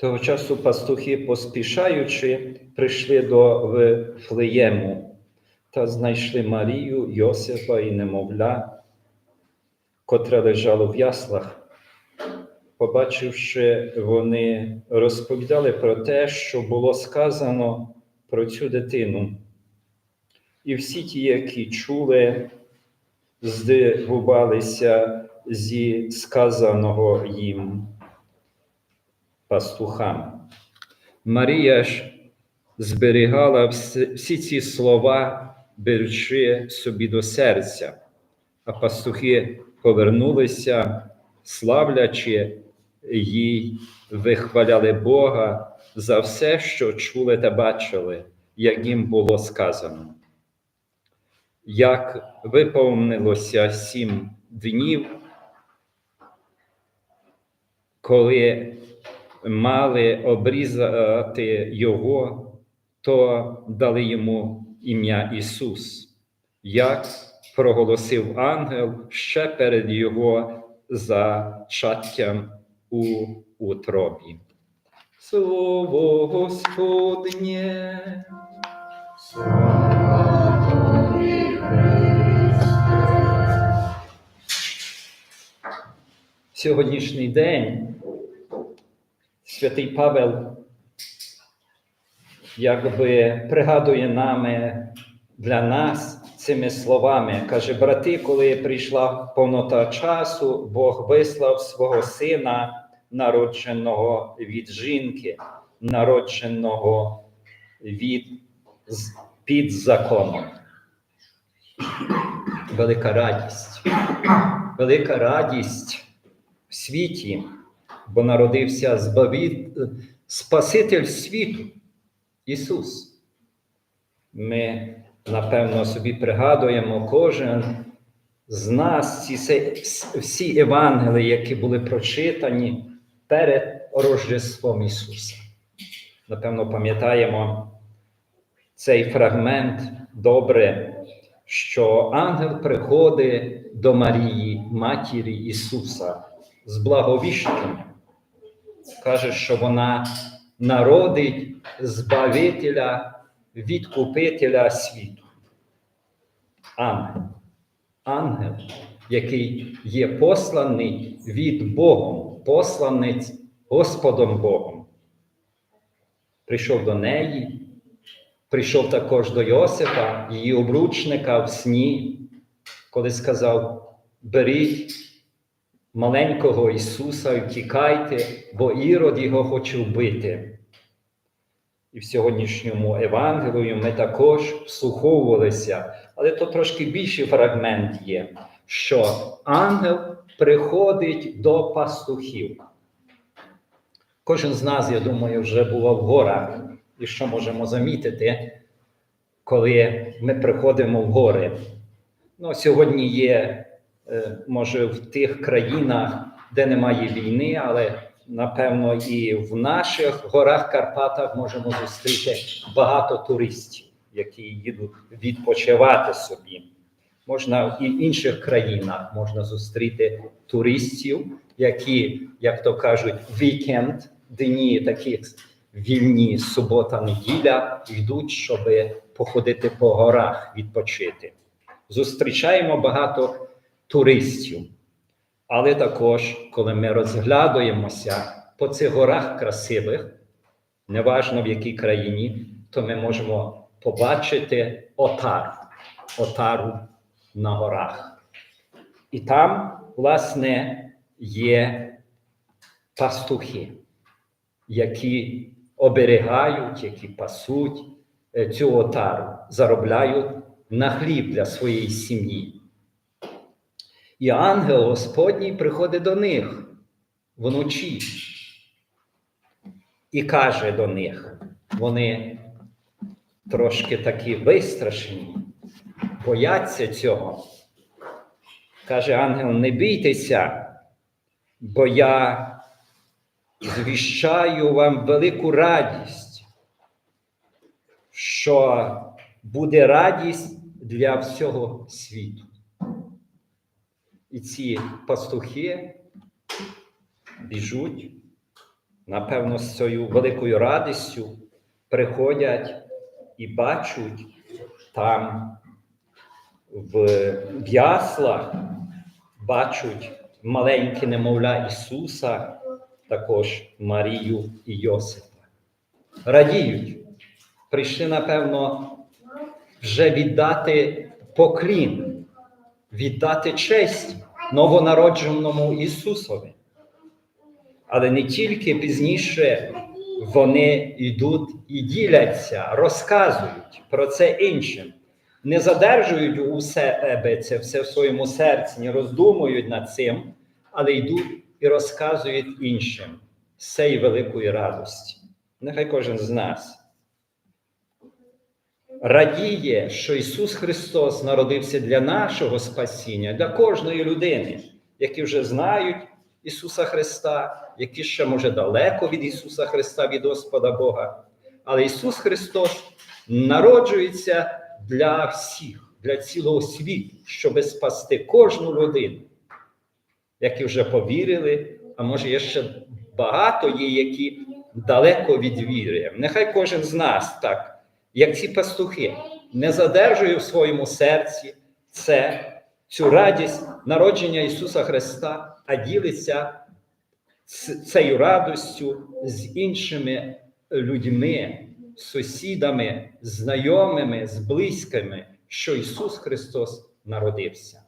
Того часу пастухи, поспішаючи, прийшли до Вифлеєму та знайшли Марію, Йосифа і немовля, котре лежало в яслах. Побачивши, вони розповідали про те, що було сказано про цю дитину. І всі ті, які чули, здивувалися зі сказаного їм пастухам. Марія ж зберігала всі ці слова, беручи собі до серця, а пастухи повернулися, славлячи їй, вихваляли Бога за все, що чули та бачили, як їм було сказано. Як виповнилося сім днів, коли мали обрізати його, то дали йому ім'я Ісус, як проголосив ангел ще перед його зачаттям у утробі. Слово Господнє. Сьогоднішній день святий Павел якби пригадує нами для нас цими словами. Каже, брати, коли прийшла повнота часу, Бог вислав свого сина, народженого від жінки, народженого від під законом. Велика радість. Велика радість в світі, бо народився збаві... Спаситель світу, Ісус. Ми, напевно, собі пригадуємо кожен з нас ці всі Євангелії, які були прочитані перед Рождеством Ісуса. Напевно, пам'ятаємо цей фрагмент добре, що ангел приходить до Марії, матері Ісуса, з благовіщенням. Каже, що вона народить Збавителя, відкупителя світу. Ангел. Ангел, який є посланий від Богом, посланець Господом Богом. Прийшов до неї, прийшов також до Йосифа, її обручника в сні, коли сказав: беріть маленького Ісуса і втікайте, бо Ірод його хоче вбити. І в сьогоднішньому Евангелію ми також вслуховувалися, але то трошки більший фрагмент є, що ангел приходить до пастухів. Кожен з нас, я думаю, вже був в горах, і що можемо замітити, коли ми приходимо в гори. Ну, сьогодні є, може, в тих країнах, де немає війни, але напевно і в наших горах Карпатах можемо зустріти багато туристів, які їдуть відпочивати собі. Можна і в інших країнах можна зустріти туристів, які, як то кажуть, вікенд, дні такі вільні субота, неділя, йдуть, щоб походити по горах, відпочити. Зустрічаємо багато туристів. Але також, коли ми розглядаємося по цих горах красивих, неважно в якій країні, то ми можемо побачити отар, отару на горах. І там, власне, є пастухи, які оберігають, які пасуть е, цю отару, заробляють на хліб для своєї сім'ї. І ангел Господній приходить до них вночі і каже до них, вони трошки такі вистрашені, бояться цього. Каже ангел: не бійтеся, бо я звіщаю вам велику радість, що буде радість для всього світу. І ці пастухи біжуть, напевно, з цією великою радістю приходять і бачать там в яслах, бачать маленьке немовля Ісуса, також Марію і Йосипа. Радіють. Прийшли, напевно, вже віддати поклін, віддати честь новонародженому Ісусові. Але не тільки пізніше вони йдуть і діляться, розказують про це іншим, не задержують у себе це все в своєму серці, не роздумують над цим, але йдуть і розказують іншим з цієї великої радості. Нехай кожен з нас радіє, що Ісус Христос народився для нашого спасіння, для кожної людини, які вже знають Ісуса Христа, які ще, може, далеко від Ісуса Христа, від Господа Бога. Але Ісус Христос народжується для всіх, для цілого світу, щоб спасти кожну людину, які вже повірили, а може, є ще багато є, які далеко від віри. Нехай кожен з нас так як ці пастухи, не задержує в своєму серці це, цю радість народження Ісуса Христа, а ділиться цією радістю з іншими людьми, сусідами, знайомими, з близькими, що Ісус Христос народився.